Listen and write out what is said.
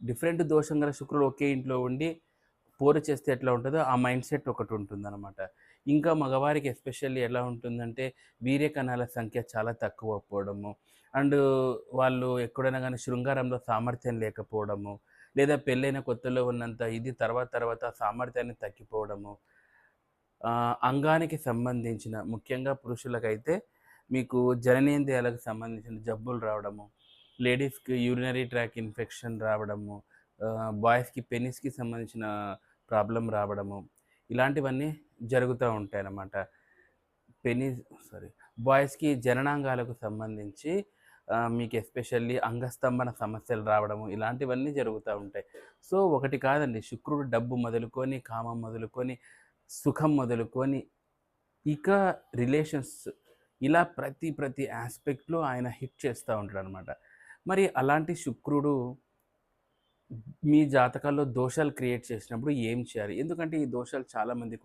Different దోషం గల శుక్రుడు ఒకే ఇంట్లో ఉండి పోరు చేస్తే ఎట్లా ఉంటుందో ఆ మైండ్ సెట్ ఒకటి ఉంటుందన్నమాట. ఇంకా మగవారికి ఎస్పెషల్లీ ఎలా ఉంటుందంటే వీర్య కణాల సంఖ్య చాలా తక్కువ పోవడము. అండ్ వాళ్ళు ఎక్కడైనా కానీ శృంగారంలో సామర్థ్యం లేకపోవడము. లేదా పెళ్ళైన కొత్తలో ఉన్నంత ఇది తర్వాత తర్వాత సామర్థ్యాన్ని తగ్గిపోవడము. అంగానికి సంబంధించిన ముఖ్యంగా పురుషులకైతే మీకు జననేంద్రియాలకు సంబంధించిన జబ్బులు రావడము. లేడీస్కి యూరినరీ ట్రాక్ ఇన్ఫెక్షన్ రావడము బాయ్స్కి పెనిస్కి సంబంధించిన ప్రాబ్లం రావడము ఇలాంటివన్నీ జరుగుతూ ఉంటాయి అన్నమాట పెనిస్ సారీ బాయ్స్కి జననాంగాలకు సంబంధించి మీకు ఎస్పెషల్లీ అంగస్తంభన సమస్యలు రావడము ఇలాంటివన్నీ జరుగుతూ ఉంటాయి. సో ఒకటి కాదండి శుక్రుడు డబ్బు మొదలుకొని కామం మొదలుకొని సుఖం మొదలుకొని ఇక రిలేషన్స్ ఇలా ప్రతి ప్రతి ఆస్పెక్ట్లో ఆయన హిట్ చేస్తూ ఉంటాడు అనమాట మరి అలాంటి శుక్రుడు మీ జాతకాల్లో దోషాలు క్రియేట్ చేసినప్పుడు ఏం చేయాలి? ఎందుకంటే ఈ దోషాలు చాలామందికి